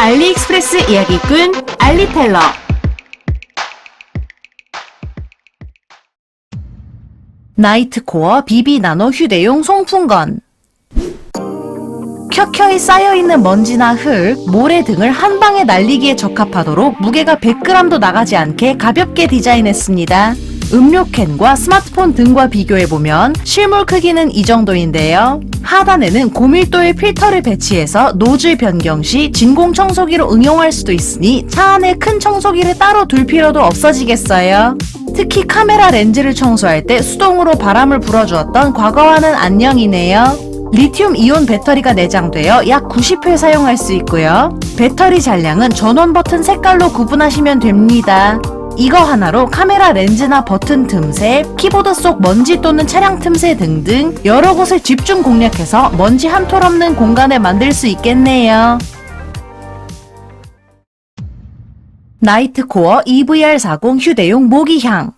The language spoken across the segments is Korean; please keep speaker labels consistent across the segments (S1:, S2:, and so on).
S1: 알리익스프레스 이야기꾼 알리텔러 나이트코어 비비 나노 휴대용 송풍건 켜켜이 쌓여있는 먼지나 흙, 모래 등을 한 방에 날리기에 적합하도록 무게가 100g도 나가지 않게 가볍게 디자인했습니다. 음료캔과 스마트폰 등과 비교해보면 실물 크기는 이 정도인데요. 하단에는 고밀도의 필터를 배치해서 노즐 변경 시 진공 청소기로 응용할 수도 있으니 차 안에 큰 청소기를 따로 둘 필요도 없어지겠어요. 특히 카메라 렌즈를 청소할 때 수동으로 바람을 불어주었던 과거와는 안녕이네요. 리튬 이온 배터리가 내장되어 약 90회 사용할 수 있고요. 배터리 잔량은 전원 버튼 색깔로 구분하시면 됩니다. 이거 하나로 카메라 렌즈나 버튼 틈새, 키보드 속 먼지 또는 차량 틈새 등등 여러 곳을 집중 공략해서 먼지 한 톨 없는 공간을 만들 수 있겠네요. 나이트코어 E EVR40 휴대용 모기향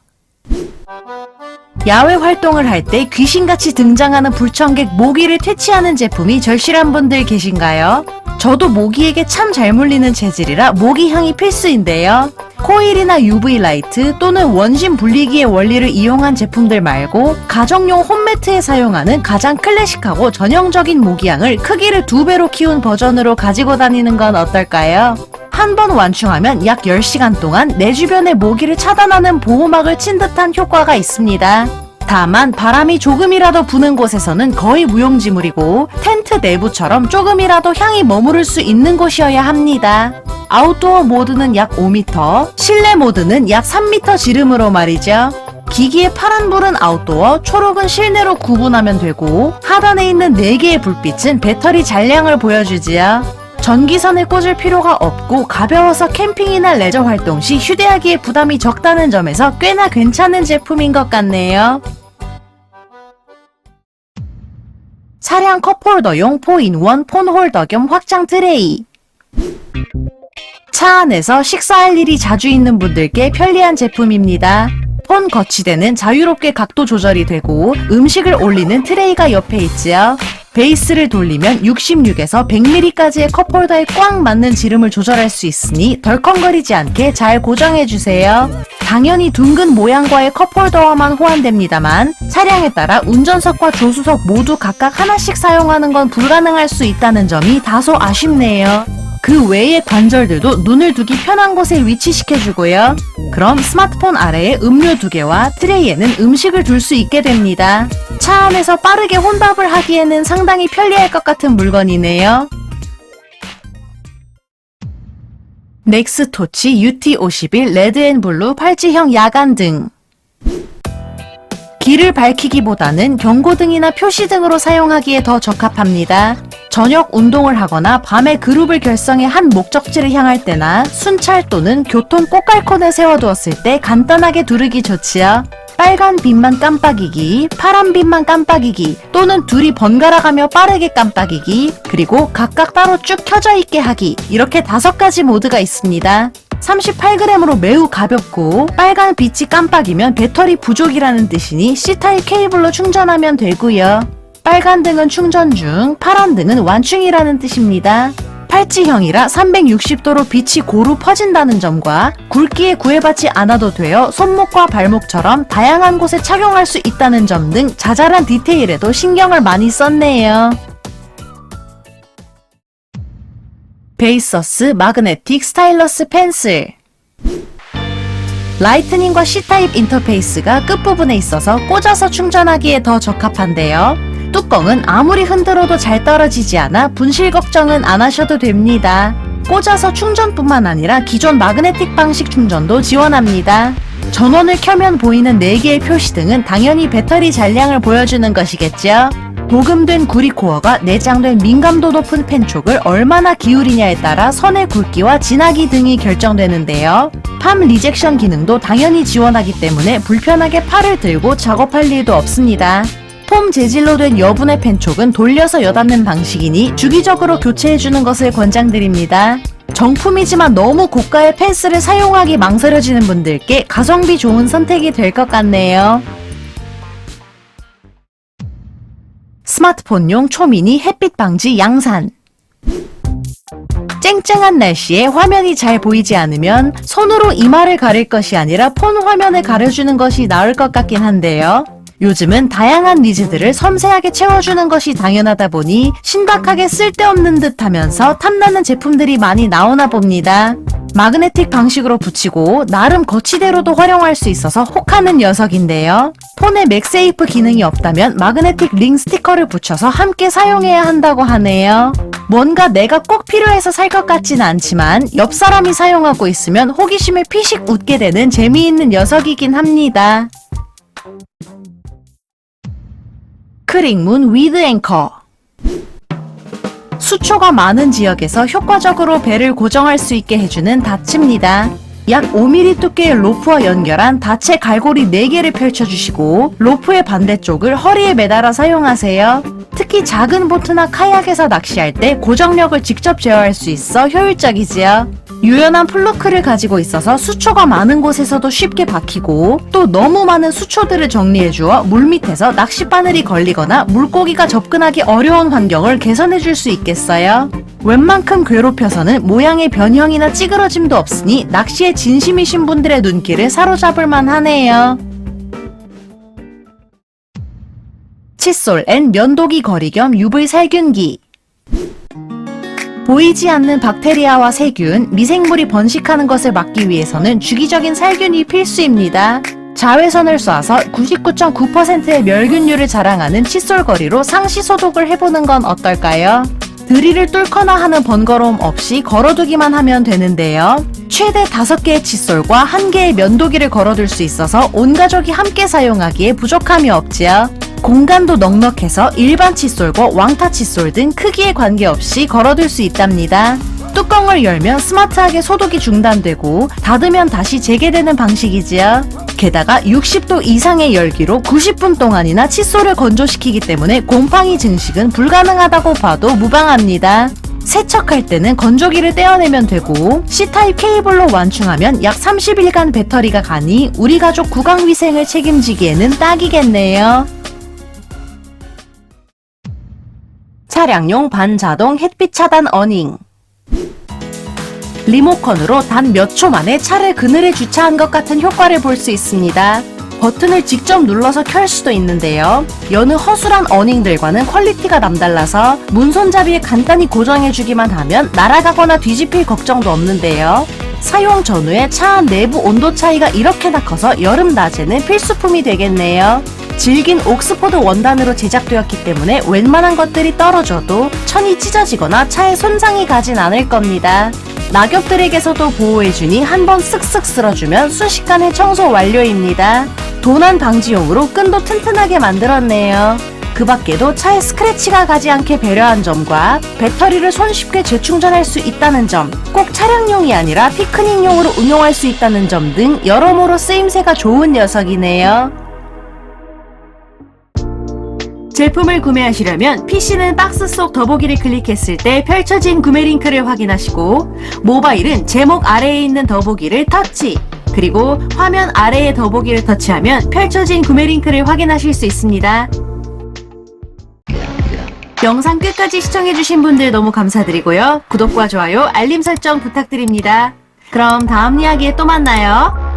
S1: 야외 활동을 할 때 귀신같이 등장하는 불청객 모기를 퇴치하는 제품이 절실한 분들 계신가요? 저도 모기에게 참 잘 물리는 재질이라 모기 향이 필수인데요. 코일이나 UV 라이트 또는 원심 분리기의 원리를 이용한 제품들 말고 가정용 홈매트에 사용하는 가장 클래식하고 전형적인 모기향을 크기를 두 배로 키운 버전으로 가지고 다니는 건 어떨까요? 한 번 완충하면 약 10시간 동안 내 주변의 모기를 차단하는 보호막을 친 듯한 효과가 있습니다. 다만 바람이 조금이라도 부는 곳에서는 거의 무용지물이고 텐트 내부처럼 조금이라도 향이 머무를 수 있는 곳이어야 합니다. 아웃도어 모드는 약 5m, 실내 모드는 약 3m 지름으로 말이죠. 기기의 파란 불은 아웃도어, 초록은 실내로 구분하면 되고 하단에 있는 4개의 불빛은 배터리 잔량을 보여주지요. 전기선을 꽂을 필요가 없고 가벼워서 캠핑이나 레저 활동 시 휴대하기에 부담이 적다는 점에서 꽤나 괜찮은 제품인 것 같네요. 차량 컵홀더용 4인원 폰홀더 겸 확장 트레이 차 안에서 식사할 일이 자주 있는 분들께 편리한 제품입니다. 폰 거치대는 자유롭게 각도 조절이 되고 음식을 올리는 트레이가 옆에 있지요. 베이스를 돌리면 66에서 100mm까지의 컵홀더에 꽉 맞는 지름을 조절할 수 있으니 덜컹거리지 않게 잘 고정해주세요. 당연히 둥근 모양과의 컵홀더와만 호환됩니다만 차량에 따라 운전석과 조수석 모두 각각 하나씩 사용하는 건 불가능할 수 있다는 점이 다소 아쉽네요. 그 외의 관절들도 눈을 두기 편한 곳에 위치시켜주고요. 그럼 스마트폰 아래에 음료 두 개와 트레이에는 음식을 둘 수 있게 됩니다. 차 안에서 빠르게 혼밥을 하기에는 상당히 편리할 것 같은 물건이네요. 넥스토치 UT51 레드앤블루 팔찌형 야간등 길을 밝히기보다는 경고등이나 표시등으로 사용하기에 더 적합합니다. 저녁 운동을 하거나 밤에 그룹을 결성해 한 목적지를 향할 때나 순찰 또는 교통 꽃갈콘에 세워두었을 때 간단하게 두르기 좋지요. 빨간 빛만 깜빡이기, 파란 빛만 깜빡이기, 또는 둘이 번갈아 가며 빠르게 깜빡이기, 그리고 각각 따로 쭉 켜져 있게 하기, 이렇게 다섯 가지 모드가 있습니다. 38g으로 매우 가볍고 빨간 빛이 깜빡이면 배터리 부족이라는 뜻이니 C타입 케이블로 충전하면 되고요. 빨간 등은 충전 중, 파란 등은 완충이라는 뜻입니다. 팔찌형이라 360도로 빛이 고루 퍼진다는 점과 굵기에 구애받지 않아도 되어 손목과 발목처럼 다양한 곳에 착용할 수 있다는 점 등 자잘한 디테일에도 신경을 많이 썼네요. 베이서스 마그네틱 스타일러스 펜슬 라이트닝과 C타입 인터페이스가 끝부분에 있어서 꽂아서 충전하기에 더 적합한데요. 뚜껑은 아무리 흔들어도 잘 떨어지지 않아 분실 걱정은 안 하셔도 됩니다. 꽂아서 충전뿐만 아니라 기존 마그네틱 방식 충전도 지원합니다. 전원을 켜면 보이는 4개의 표시등은 당연히 배터리 잔량을 보여주는 것이겠죠. 도금된 구리코어가 내장된 민감도 높은 펜촉을 얼마나 기울이냐에 따라 선의 굵기와 진하기 등이 결정되는데요. 팜 리젝션 기능도 당연히 지원하기 때문에 불편하게 팔을 들고 작업할 일도 없습니다. 폼 재질로 된 여분의 펜촉은 돌려서 여닫는 방식이니 주기적으로 교체해주는 것을 권장드립니다. 정품이지만 너무 고가의 펜스를 사용하기 망설여지는 분들께 가성비 좋은 선택이 될 것 같네요. 스마트폰용 초미니 햇빛 방지 양산 쨍쨍한 날씨에 화면이 잘 보이지 않으면 손으로 이마를 가릴 것이 아니라 폰 화면을 가려주는 것이 나을 것 같긴 한데요. 요즘은 다양한 니즈들을 섬세하게 채워주는 것이 당연하다 보니 신박하게 쓸데없는 듯 하면서 탐나는 제품들이 많이 나오나 봅니다. 마그네틱 방식으로 붙이고 나름 거치대로도 활용할 수 있어서 혹하는 녀석인데요. 폰에 맥세이프 기능이 없다면 마그네틱 링 스티커를 붙여서 함께 사용해야 한다고 하네요. 뭔가 내가 꼭 필요해서 살 것 같지는 않지만 옆 사람이 사용하고 있으면 호기심에 피식 웃게 되는 재미있는 녀석이긴 합니다. 크릭문 위드 앵커 수초가 많은 지역에서 효과적으로 배를 고정할 수 있게 해주는 닫입니다. 약 5mm 두께의 로프와 연결한 닫의 갈고리 4개를 펼쳐주시고 로프의 반대쪽을 허리에 매달아 사용하세요. 특히 작은 보트나 카약에서 낚시할 때 고정력을 직접 제어할 수 있어 효율적이지요. 유연한 플로크를 가지고 있어서 수초가 많은 곳에서도 쉽게 박히고 또 너무 많은 수초들을 정리해 주어 물밑에서 낚싯바늘이 걸리거나 물고기가 접근하기 어려운 환경을 개선해 줄 수 있겠어요. 웬만큼 괴롭혀서는 모양의 변형이나 찌그러짐도 없으니 낚시에 진심이신 분들의 눈길을 사로잡을 만하네요. 칫솔 앤 면도기 거리 겸 UV 살균기 보이지 않는 박테리아와 세균, 미생물이 번식하는 것을 막기 위해서는 주기적인 살균이 필수입니다. 자외선을 쏴서 99.9%의 멸균율을 자랑하는 칫솔 거리로 상시 소독을 해보는 건 어떨까요? 드릴을 뚫거나 하는 번거로움 없이 걸어두기만 하면 되는데요. 최대 5개의 칫솔과 1개의 면도기를 걸어둘 수 있어서 온 가족이 함께 사용하기에 부족함이 없지요. 공간도 넉넉해서 일반 칫솔과 왕타 칫솔 등 크기에 관계없이 걸어둘 수 있답니다. 뚜껑을 열면 스마트하게 소독이 중단되고 닫으면 다시 재개되는 방식이지요. 게다가 60도 이상의 열기로 90분 동안이나 칫솔을 건조시키기 때문에 곰팡이 증식은 불가능하다고 봐도 무방합니다. 세척할 때는 건조기를 떼어내면 되고 C타입 케이블로 완충하면 약 30일간 배터리가 가니 우리 가족 구강 위생을 책임지기에는 딱이겠네요. 차량용 반자동 햇빛 차단 어닝 리모컨으로 단 몇 초 만에 차를 그늘에 주차한 것 같은 효과를 볼 수 있습니다. 버튼을 직접 눌러서 켤 수도 있는데요. 여느 허술한 어닝들과는 퀄리티가 남달라서 문손잡이에 간단히 고정해주기만 하면 날아가거나 뒤집힐 걱정도 없는데요. 사용 전후에 차안 내부 온도 차이가 이렇게나 커서 여름 낮에는 필수품이 되겠네요. 질긴 옥스포드 원단으로 제작되었기 때문에 웬만한 것들이 떨어져도 천이 찢어지거나 차에 손상이 가진 않을 겁니다. 낙엽들에게서도 보호해주니 한번 쓱쓱 쓸어주면 순식간에 청소 완료입니다. 도난 방지용으로 끈도 튼튼하게 만들었네요. 그 밖에도 차에 스크래치가 가지 않게 배려한 점과 배터리를 손쉽게 재충전할 수 있다는 점, 꼭 차량용이 아니라 피크닉용으로 운용할 수 있다는 점 등 여러모로 쓰임새가 좋은 녀석이네요. 제품을 구매하시려면 PC는 박스 속 더보기를 클릭했을 때 펼쳐진 구매 링크를 확인하시고 모바일은 제목 아래에 있는 더보기를 터치 그리고 화면 아래의 더보기를 터치하면 펼쳐진 구매 링크를 확인하실 수 있습니다. 영상 끝까지 시청해주신 분들 너무 감사드리고요. 구독과 좋아요, 알림 설정 부탁드립니다. 그럼 다음 이야기에 또 만나요.